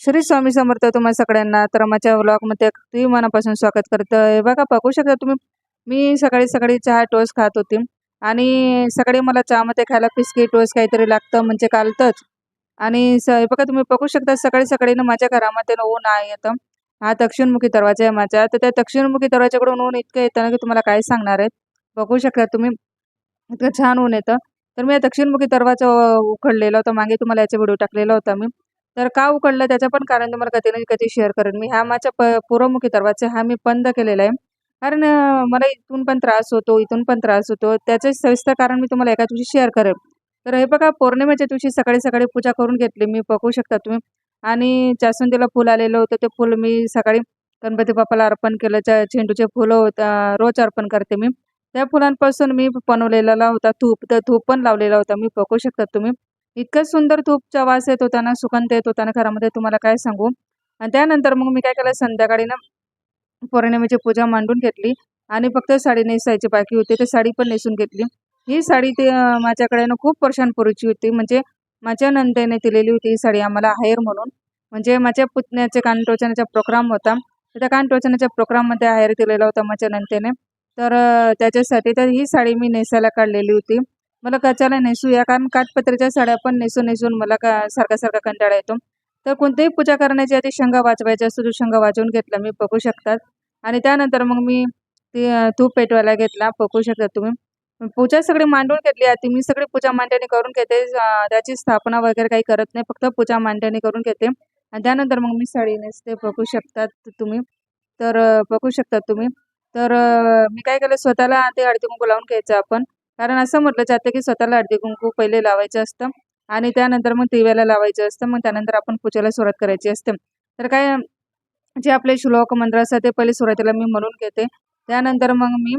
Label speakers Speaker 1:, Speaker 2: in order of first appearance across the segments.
Speaker 1: श्री स्वामी समर्थ तुम्हाला सगळ्यांना तर माझ्या व्लॉगमध्ये अगदी मनापासून स्वागत करतं हे बघा बघू शकता तुम्ही मी सकाळी सकाळी चहा टोस खात होती आणि सकाळी मला चहामध्ये खायला बिस्किट टोस काहीतरी लागतं म्हणजे कालतंच. आणि स हे बघा तुम्ही बघू शकता सकाळी सकाळी ना माझ्या घरामध्ये ना ऊन आहे येतं हा दक्षिणमुखी दरवाजा आहे माझा. तर त्या दक्षिणमुखी दरवाजाकडून ऊन इतकं येतं ना की तुम्हाला काय सांगणार आहेत बघू शकता तुम्ही इतकं छान ऊन येतं. तर मी या दक्षिणमुखी दरवाजा उखडलेला होता. मागे तुम्हाला याचा व्हिडिओ टाकलेला होता मी. तर का उकडलं त्याचं पण कारण तुम्हाला कधी ना कधी शेअर करेन मी. ह्या माझ्या प पूर्वमुखी दरवाजा हा मी बंद केलेला आहे. कारण मला इथून पण त्रास होतो इथून पण त्रास होतो. त्याचं सविस्तर कारण मी तुम्हाला एका दिवशी शेअर करेन. तर हे बघा पौर्णिमेच्या दिवशी सकाळी सकाळी पूजा करून घेतली मी बघू शकता तुम्ही. आणि जास्वंदीला फुल आलेलं होतं ते फुल मी सकाळी गणपती बाप्पाला अर्पण केलं. ज्या झेंडूचे फुलं होतं रोज अर्पण करते मी. त्या फुलांपासून मी बनवलेला होता धूप. तर धूप पण लावलेला होता मी बघू शकता तुम्ही. इतकं सुंदर धूपचा वास येत होता ना सुगंध येत होता ना घरामध्ये तुम्हाला काय सांगू? आणि त्यानंतर मग मी काय केलं संध्याकाळी ना पौर्णिमेची पूजा मांडून घेतली आणि फक्त साडी नेसायची बाकी होती. ते साडी पण नेसून घेतली. ही साडी ते माझ्याकडे ना खूप वर्षांपूर्वीची होती. म्हणजे माझ्या नंदेने दिलेली होती ही साडी आम्हाला आहेर म्हणून. म्हणजे माझ्या पुतण्याचे कानटोचनाचा प्रोग्राम होता. त्या कानटोचनाच्या प्रोग्राममध्ये आहेर दिलेला होता माझ्या नंदेने. तर त्याच्यासाठी तर ही साडी मी नेसायला काढलेली होती. मला कचाला नेसूया कारण काठपत्र्याच्या साड्या पण नेसून नेसून मला का सारखा सारखा कंटाळा येतो. तर कोणतीही पूजा करण्याची आधी शंगा वाजवायचा असतो तो शंगा वाजवून घेतला मी बघू शकतात. आणि त्यानंतर मग मी ते तूप पेटवायला घेतला पकू शकता तुम्ही. पूजा सगळी मांडून घेतली आधी मी सगळी पूजा मांडणी करून घेते. त्याची स्थापना वगैरे काही करत नाही फक्त पूजा मांडणी करून घेते. आणि त्यानंतर मग मी साडी नेसते बघू शकतात तुम्ही. तर बघू शकतात तुम्ही. तर मी काय केलं स्वतःला ते हळदी कुंकू लावून घ्यायचं आपण. कारण असं म्हटलं जातं की स्वतःला हळदी कुंकू पहिले लावायचं असतं आणि त्यानंतर मग दिव्याला लावायचं असतं. मग त्यानंतर आपण पूजेला सुरुवात करायची असते. तर काय जे आपले श्लोक मंत्र असतात ते पहिले सुरुवातीला मी म्हणून घेते. त्यानंतर मग मी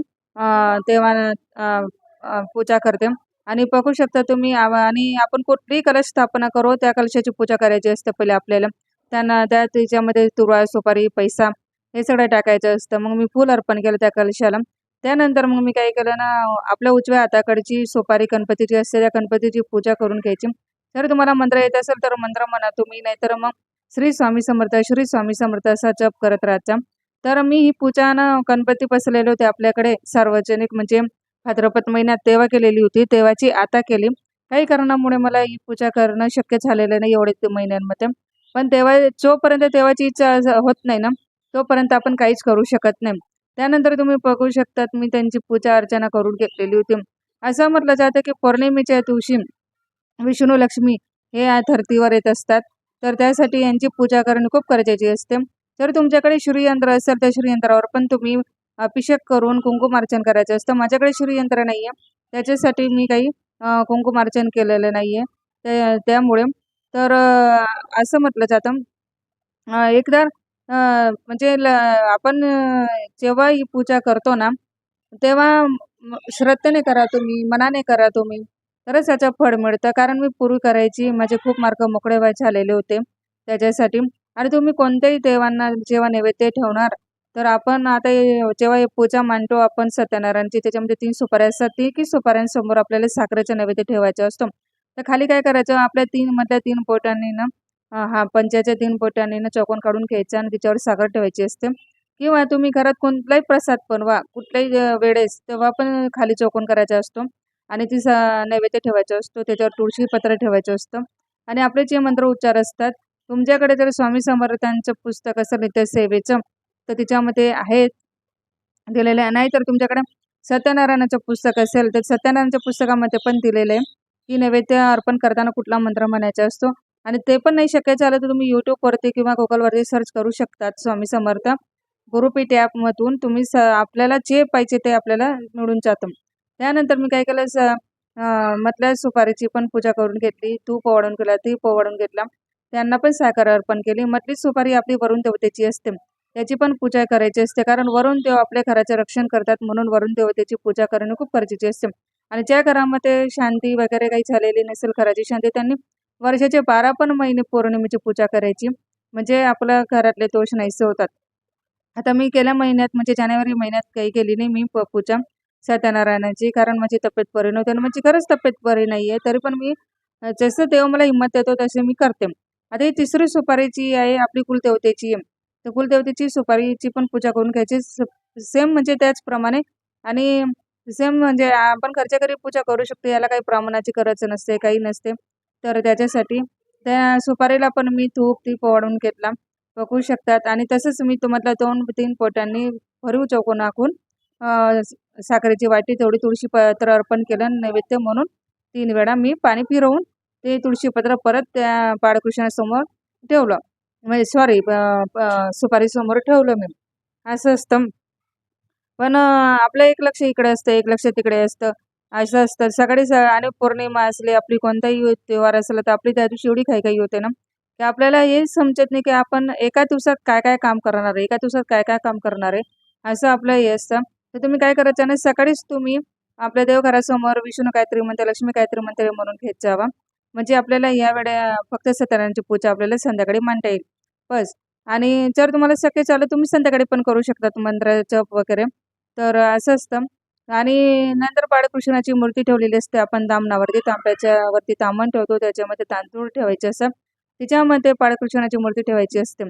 Speaker 1: तेव्हा पूजा करते. आणि बघू शकता तुम्ही आणि आपण कुठलीही कलश स्थापना करू त्या कलशाची पूजा करायची असते पहिले आपल्याला. त्यांना त्या त्याच्यामध्ये तुरळ सुपारी पैसा हे सगळं टाकायचं असतं. मग मी फूल अर्पण केलं त्या कलशाला. त्यानंतर मग मी काय केलं ना आपल्या उजव्या हाताकडची सुपारी गणपतीची असते त्या गणपतीची पूजा करून घ्यायची. जर तुम्हाला मंत्र येत असेल तर मंत्र म्हणा तुम्ही नाहीतर मग श्री स्वामी समर्थ श्री स्वामी समर्थ असा जप करत राहायचा तर मी ही पूजा ना गणपती बसलेले होते आपल्याकडे सार्वजनिक म्हणजे भाद्रपद महिन्यात तेव्हा केलेली होती तेव्हाची आता केली. काही कारणामुळे मला ही पूजा करणं शक्य झालेलं नाही एवढे ते महिन्यांमध्ये. पण तेव्हा जोपर्यंत तेव्हाची इच्छा होत नाही ना तोपर्यंत आपण काहीच करू शकत नाही. त्यानंतर तुम्ही बघू शकतात मी त्यांची पूजा अर्चना करून घेतलेली होती. असं म्हटलं जातं की पौर्णिमेच्या दिवशी विष्णू लक्ष्मी हे या धर्तीवर येत असतात. तर त्यासाठी यांची पूजा करणे खूप गरजेची असते. जर तुमच्याकडे श्रीयंत्र असेल त्या श्रीयंत्रावर पण तुम्ही अभिषेक करून कुंकुमार्चन करायचं असतं. माझ्याकडे श्रीयंत्र नाही आहे त्याच्यासाठी मी काही कुंकुमार्चन केलेलं नाही आहे त्या त्यामुळे. तर असं म्हटलं जातं. एकदा म्हणजे ल आपण जेव्हा ही पूजा करतो ना तेव्हा श्रद्धेने करा तुम्ही मनाने करा तुम्ही. तरच त्याचं फळ मिळतं. कारण मी पूर्वी करायची माझे खूप मार्क मोकळे व्हाय झालेले होते त्याच्यासाठी. आणि तुम्ही कोणत्याही देवांना जेव्हा नैवेद्य ठेवणार तर आपण आता जेव्हा हे पूजा मांडतो आपण सत्यनारायणची त्याच्यामध्ये तीन सुपाऱ्या असतात. ती की सुपाऱ्यांसमोर आपल्याला साखरेचा नैवेद्य ठेवायचा असतो. तर खाली काय करायचं? आपल्या तीन मधल्या तीन बोटांनी ना हा पंचाच्या तीन बोटांनी ना चौकोन काढून घ्यायचा आणि त्याच्यावर साखर ठेवायची असते. किंवा तुम्ही घरात कोणताही प्रसाद पण वा कुठल्याही वेळेस तेव्हा पण खाली चौकोन करायचा असतो आणि ती सा नैवेद्य ठेवायचा असतो त्याच्यावर तुळशी पत्र ठेवायचं असतं. आणि आपले जे मंत्र उच्चार असतात तुमच्याकडे जर स्वामी समर्थांचं पुस्तक असेल नित्यसेवेचं तर त्याच्यामध्ये आहेत दिलेलं. आहे नाहीतर तुमच्याकडे सत्यनारायणाचं पुस्तक असेल तर सत्यनारायणच्या पुस्तकामध्ये पण दिलेलं आहे की नैवेद्य अर्पण करताना कुठला मंत्र म्हणायचा असतो. आणि ते पण नाही शक्य झालं तर तुम्ही यूट्यूबवरती किंवा गुगलवरती सर्च करू शकतात स्वामी समर्थ. गुरुपीठ ॲपमधून तुम्ही स आपल्याला जे पाहिजे ते आपल्याला मिळून जातं. त्यानंतर मी काय केलं स मधल्या सुपारीची पण पूजा करून घेतली. तूप ओवाळून केला ती ओवाळून घेतला. त्यांना पण साखर अर्पण केली. मधली सुपारी आपली वरुण देवतेची असते. त्याची पण पूजा करायची असते. कारण वरुण देव आपल्या घराचे रक्षण करतात म्हणून वरुण देवतेची पूजा करणे खूप गरजेची असते. आणि ज्या घरामध्ये शांती वगैरे काही झालेली नसेल घराची शांती त्यांनी वर्षाचे बारा पण महिने पौर्णिमेची पूजा करायची. म्हणजे आपल्या घरातले दोष नाहीसे होतात आता मी गेल्या महिन्यात म्हणजे जानेवारी महिन्यात काही केली नाही मी प- पूजा. सत्यनारायणाची कारण माझी तब्येत बरी नव्हती आणि माझी खरंच तब्येत बरी नाही आहे तरी पण मी जसं देव मला हिंमत देतो तसे मी करते. आता ही तिसरी सुपारीची आहे आपली कुलदेवतेची. आहे तर कुलदेवतेची सुपारीची पण पूजा करून घ्यायची. सेम म्हणजे त्याचप्रमाणे आणि सेम म्हणजे आपण घरच्या घरी पूजा करू शकतो याला काही प्रमाणाची गरज नसते काही नसते. तर त्याच्यासाठी त्या सुपारीला पण मी तूप ती वाढून घेतला. पकवू शकतात. आणि तसंच मी तुम्हाला दोन तीन पोटांनी भरीव चौकोन आखून साखरेची वाटी तेवढी तुळशीपत्र अर्पण केलं नैवेद्य म्हणून. तीन वेळा मी पाणी फिरवून ते तुळशीपत्र परत त्या बाळकृष्णासमोर ठेवलं. म्हणजे सॉरी सुपारीसमोर ठेवलं मी. असं असतं. पण आपलं एक लक्ष इकडे असतं एक लक्ष तिकडे असतं. असं असतं. सकाळी स आणि पौर्णिमा असली आपली कोणताही त्योहार असला तर आपली त्या दिवशी एवढी काही काही होते ना की आपल्याला हे समजत नाही की आपण एका दिवसात काय काय काम करणार आहे एका दिवसात काय काय काम करणार आहे असं आपलं हे असतं. तर तुम्ही काय करायचं ना सकाळीच तुम्ही आपल्या देवघरासमोर विष्णू काहीतरी म्हणते लक्ष्मी काहीतरी म्हणते म्हणून घेत जावा. म्हणजे आपल्याला या फक्त सत्यनारायणची पूजा आपल्याला संध्याकाळी मांडता येईल. बस. आणि जर तुम्हाला शक्य झालं तुम्ही संध्याकाळी पण करू शकता मंत्राचं जप वगैरे. तर असं असतं. आणि नंतर बाळकृष्णाची मूर्ती ठेवलेली असते. आपण दामनावरती तांब्याच्या वरती तांबण ठेवतो. त्याच्यामध्ये तांदूळ ठेवायचे असं. तिच्यामध्ये बाळकृष्णाची मूर्ती ठेवायची असते.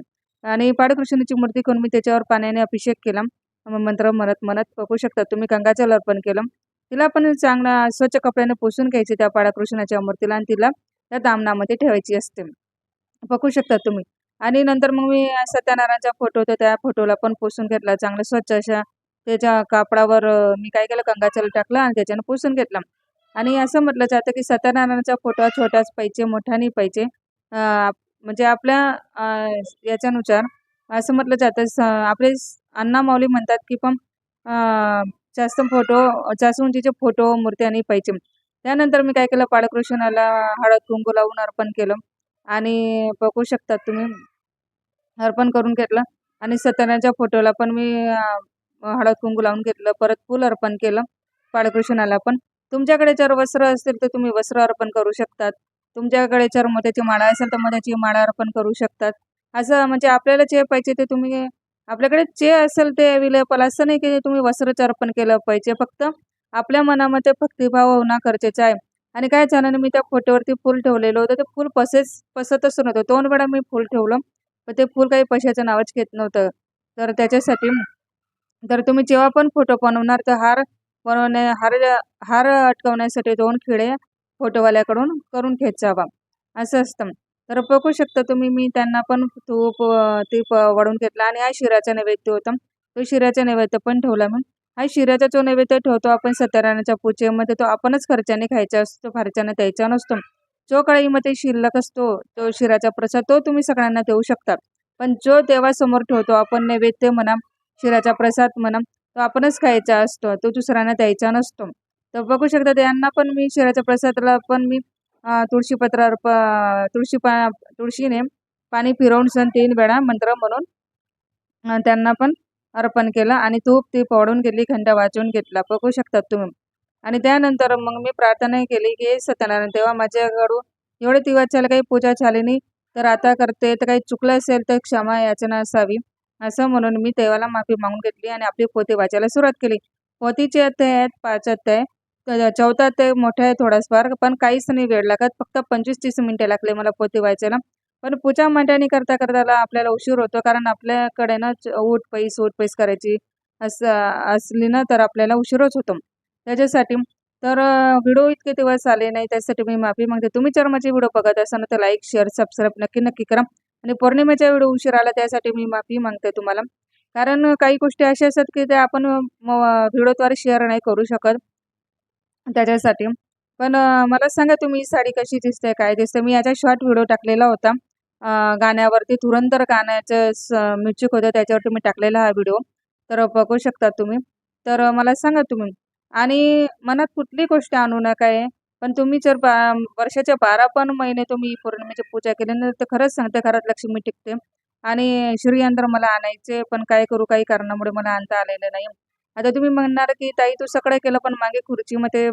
Speaker 1: आणि बाळकृष्णाची मूर्ती करून मी त्याच्यावर पाण्याने अभिषेक केला. मंत्र म्हणत म्हणत बघू शकता तुम्ही. गंगाजल अर्पण केलं. तिला पण चांगला स्वच्छ कपड्याने पुसून घ्यायची त्या बाळकृष्णाच्या मूर्तीला आणि तिला त्या दामनामध्ये ठेवायची असते. बघू शकता तुम्ही. आणि नंतर मग मी सत्यनारायणचा फोटो होता. त्या फोटोला पण पुसून घेतला. चांगलं स्वच्छ अशा त्याच्या कापडावर मी काय केलं कंगाचल टाकलं आणि त्याच्यानं पुसून घेतलं. आणि असं म्हटलं जातं की सत्यनारायणाचा फोटो छोटाच पाहिजे मोठा नाही पाहिजे म्हणजे आपल्या याच्यानुसार असं म्हटलं जातं. स आपले अण्णा माऊली म्हणतात की पण जास्त फोटो जास्त उंचीचे फोटो मूर्त्या नाही पाहिजे त्यानंतर मी काय केलं बाळकृष्णाला हळद कुंकू लावून अर्पण केलं. आणि बघू शकतात तुम्ही अर्पण करून घेतलं. आणि सत्यनारायणच्या फोटोला पण मी हळद कुंकू लावून घेतलं परत फुल अर्पण केलं बाळकृष्णाला पण. तुमच्याकडे जर वस्त्र असतील तर तुम्ही वस्त्र अर्पण करू शकतात. तुमच्याकडे जर मोत्याची माळा असेल तर मोत्याची माळा अर्पण करू शकतात. असं म्हणजे आपल्याला जे पाहिजे ते तुम्ही आपल्याकडे जे असेल ते अवेलेबल असं नाही की तुम्ही वस्त्रच अर्पण केलं पाहिजे. फक्त आपल्या मनामध्ये भक्तिभाव होणं गरजेचं आहे. आणि काय झालं ना मी त्या फोटोवरती फूल ठेवलेलं होतं. ते फूल पसेच पसतच नव्हतं. दोन वेळा मी फूल ठेवलं. पण ते फूल काही पैशाचं नावच घेत नव्हतं. तर त्याच्यासाठी तर तुम्ही जेव्हा पण फोटो बनवणार तर हार बनवण्या हार हार अटकवण्यासाठी दोन खिळे फोटोवाल्याकडून करून खेचावा. असं असतं. तर बघू शकता तुम्ही मी त्यांना पण तूप ते वाढून घेतला आणि हा शिराचा नैवेद्य होता. तो शिराचा नैवेद्य पण ठेवला मी. हा शिऱ्याचा जो नैवेद्य ठेवतो आपण सत्यनारायणाच्या पूजेमध्ये तो आपणच खर्चाने खायचा असतो फारच्याने द्यायचा नसतो. जो कढईमध्ये शिल्लक असतो तो शिराचा प्रसाद तो तुम्ही सगळ्यांना देऊ शकता. पण जो देवासमोर ठेवतो आपण नैवेद्य म्हणा शिराचा प्रसाद म्हणा तो आपणच खायचा असतो तो दुसऱ्यांना द्यायचा नसतो. तर बघू शकता त्यांना पण मी शिराच्या प्रसादाला पण मी तुळशीपत्रावर प अर्प तुळशी पा तुळशीने पाणी फिरवून सण तीन वेळा मंत्र म्हणून त्यांना पण अर्पण केलं आणि तूप ती फोडून गेली खंड वाचून घेतला. बघू शकतात तुम्ही. आणि त्यानंतर मग मी प्रार्थना केली की सत्यनारायण तेव्हा माझ्याकडून एवढे दिवस झाले काही पूजा झाली नाही तर आता करते तर काही चुकलं असेल तर क्षमा याचना असावी. असं म्हणून मी देवाला माफी मागून घेतली आणि आपली पोती वाचायला सुरुवात केली. पोतीचे अध्याय आहेत पाच अध्याय चौथा अध्याय मोठा आहे थोडाफार पण काहीच नाही वेळ लागत. फक्त पंचवीस तीस मिनिटे लागले मला पोती वाचायला. पण पूजा मांडणी करता करता आपल्याला उशीर होतो कारण आपल्याकडे ना च- ऊट पैस ऊट पैस करायची असं असली ना तर आपल्याला उशीरच होतो. त्याच्यासाठी तर व्हिडिओ इतके दिवस आले नाही त्यासाठी मी माफी मागते. तुम्ही जर माझे व्हिडिओ बघत असाल तर लाईक शेअर सबस्क्राईब नक्की नक्की करा. आणि पौर्णिमेचा वेळी उशीर आला त्यासाठी मी माफी मागते तुम्हाला. कारण काही गोष्टी अशा असतात की त्या आपण व्हिडिओद्वारे शेअर नाही करू शकत त्याच्यासाठी. पण मला सांगा तुम्ही साडी कशी दिसते काय दिसते? मी याचा शॉर्ट व्हिडिओ टाकलेला होता. गाण्यावरती धुरंधर गाण्याचं म्युझिक होतं त्याच्यावरती मी टाकलेला हा व्हिडिओ तर बघू शकता तुम्ही. तर मला सांगा तुम्ही. आणि मनात कुठली गोष्ट आणू नका आहे पण तुम्ही जर बा वर्षाच्या बारा पण महिने तुम्ही पौर्णिमेची म्हणजे पूजा केली ना तर खरंच सांगते घरात लक्ष्मी टिकते. आणि श्रीयंत्र मला आणायचे पण काय करू काही कारणामुळे मला आणता आलेलं नाही. आता तुम्ही म्हणणार की ताई तू सगळं केलं पण मागे खुर्चीमध्ये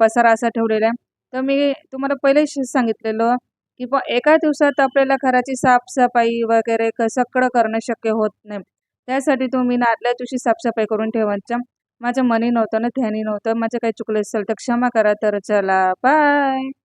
Speaker 1: पसारा असा ठेवलेला आहे. तर मी तुम्हाला पहिले सांगितलेलं की प एका दिवसात आपल्याला घराची साफसफाई वगैरे क सगळं करणं शक्य होत नाही. त्यासाठी तुम्ही ना आदल्या दिवशी साफसफाई करून ठेवायच्या. माझ्या मनी नव्हतं ना ध्यानी नव्हतं. माझं काही चुकलं असेल तर क्षमा करा तर चला. बाय